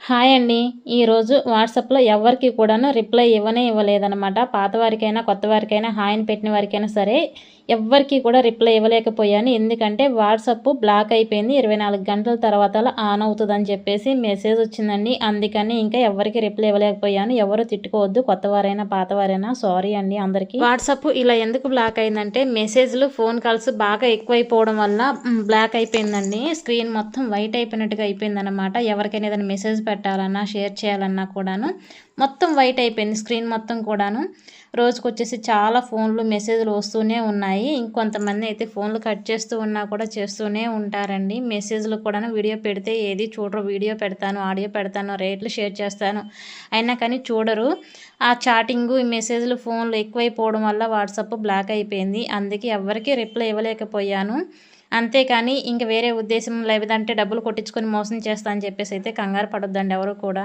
Hi అండి. ఈరోజు వాట్సాప్లో ఎవరికి కూడాను రిప్లై ఇవ్వనే ఇవ్వలేదనమాట పాత వారికైనా కొత్త వారికైనా హాయ్ని పెట్టిన వారికైనా సరే ఎవ్వరికి కూడా రిప్లై ఇవ్వలేకపోయాను. ఎందుకంటే వాట్సాప్ బ్లాక్ అయిపోయింది. ఇరవై నాలుగు గంటల తర్వాత ఆన్ అవుతుందని చెప్పేసి మెసేజ్ వచ్చిందండి. అందుకని ఇంకా ఎవరికి రిప్లై ఇవ్వలేకపోయాను. ఎవరు తిట్టుకోవద్దు. కొత్త వారైనా పాత వారైనా సారీ అండి అందరికీ. వాట్సాప్ ఇలా ఎందుకు బ్లాక్ అయిందంటే మెసేజ్లు ఫోన్ కాల్స్ బాగా ఎక్కువైపోవడం వల్ల బ్లాక్ అయిపోయిందండి. స్క్రీన్ మొత్తం వైట్ అయిపోయినట్టుగా అయిపోయింది అనమాట ఎవరికైనా ఏదైనా మెసేజ్ పెట్టాలన్నా షేర్ చేయాలన్నా కూడాను మొత్తం వైట్ అయిపోయింది స్క్రీన్ మొత్తం కూడాను. రోజుకు వచ్చేసి చాలా ఫోన్లు మెసేజ్లు వస్తూనే ఉన్నాయి. ఇంకొంతమంది అయితే ఫోన్లు కట్ చేస్తూ ఉన్నా కూడా చేస్తూనే ఉంటారండి. మెసేజ్లు కూడాను వీడియో పెడితే ఏది చూడరు. వీడియో పెడతాను ఆడియో పెడతాను రేట్లు షేర్ చేస్తాను. అయినా కానీ చూడరు. ఆ చాటింగు ఈ మెసేజ్లు ఫోన్లు ఎక్కువైపోవడం వల్ల వాట్సాప్ బ్లాక్ అయిపోయింది. అందుకే ఎవరికీ రిప్లై ఇవ్వలేకపోయాను. అంతేకాని ఇంక వేరే ఉద్దేశం లేదంటే డబ్బులు కొట్టించుకొని మోసం చేస్తా అని చెప్పేసి అయితే కంగారు పడొద్దండి ఎవరు కూడా.